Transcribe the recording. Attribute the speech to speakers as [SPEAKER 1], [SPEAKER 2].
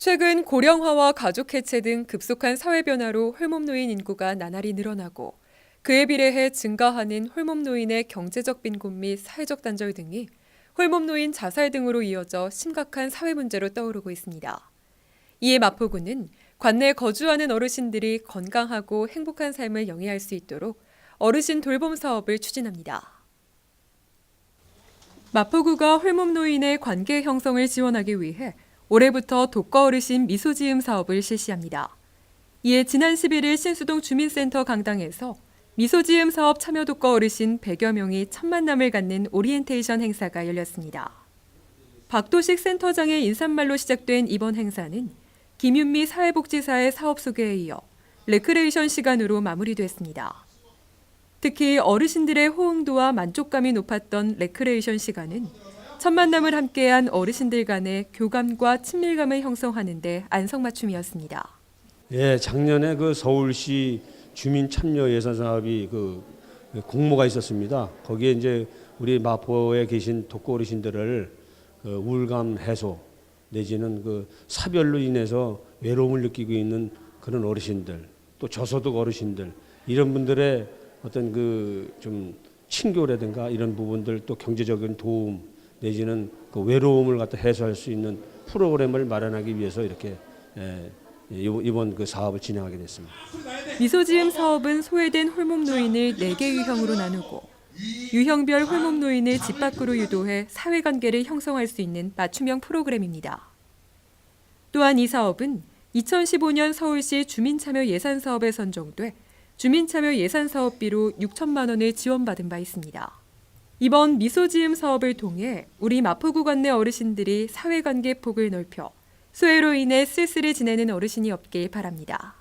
[SPEAKER 1] 최근 고령화와 가족 해체 등 급속한 사회 변화로 홀몸 노인 인구가 나날이 늘어나고 그에 비례해 증가하는 홀몸 노인의 경제적 빈곤 및 사회적 단절 등이 홀몸 노인 자살 등으로 이어져 심각한 사회 문제로 떠오르고 있습니다. 이에 마포구는 관내에 거주하는 어르신들이 건강하고 행복한 삶을 영위할 수 있도록 어르신 돌봄 사업을 추진합니다. 마포구가 홀몸 노인의 관계 형성을 지원하기 위해 올해부터 독거 어르신 미소 지음 사업을 실시합니다. 이에 지난 11일 신수동 주민센터 강당에서 미소 지음 사업 참여 독거 어르신 100여 명이 첫 만남을 갖는 오리엔테이션 행사가 열렸습니다. 박도식 센터장의 인사말로 시작된 이번 행사는 김윤미 사회복지사의 사업 소개에 이어 레크레이션 시간으로 마무리됐습니다. 특히 어르신들의 호응도와 만족감이 높았던 레크레이션 시간은 첫 만남을 함께한 어르신들 간의 교감과 친밀감을 형성하는 데 안성맞춤이었습니다.
[SPEAKER 2] 예, 작년에 그 서울시 주민 참여 예산 사업이 그 공모가 있었습니다. 거기에 이제 우리 마포에 계신 독거 어르신들을 그 우울감 해소 내지는 그 사별로 인해서 외로움을 느끼고 있는 그런 어르신들 또 저소득 어르신들 이런 분들의 어떤 그 좀 친교라든가 이런 부분들 또 경제적인 도움 내지는 그 외로움을 갖다 해소할 수 있는 프로그램을 마련하기 위해서 이렇게 예, 이번 그 사업을 진행하게 됐습니다.
[SPEAKER 1] 미소지음 사업은 소외된 홀몸 노인을 4개 유형으로 나누고 유형별 홀몸 노인을 집 밖으로 유도해 사회관계를 형성할 수 있는 맞춤형 프로그램입니다. 또한 이 사업은 2015년 서울시 주민참여 예산사업에 선정돼 주민참여 예산사업비로 6천만 원을 지원받은 바 있습니다. 이번 미소지음 사업을 통해 우리 마포구 관내 어르신들이 사회관계 폭을 넓혀 소외로 인해 쓸쓸히 지내는 어르신이 없길 바랍니다.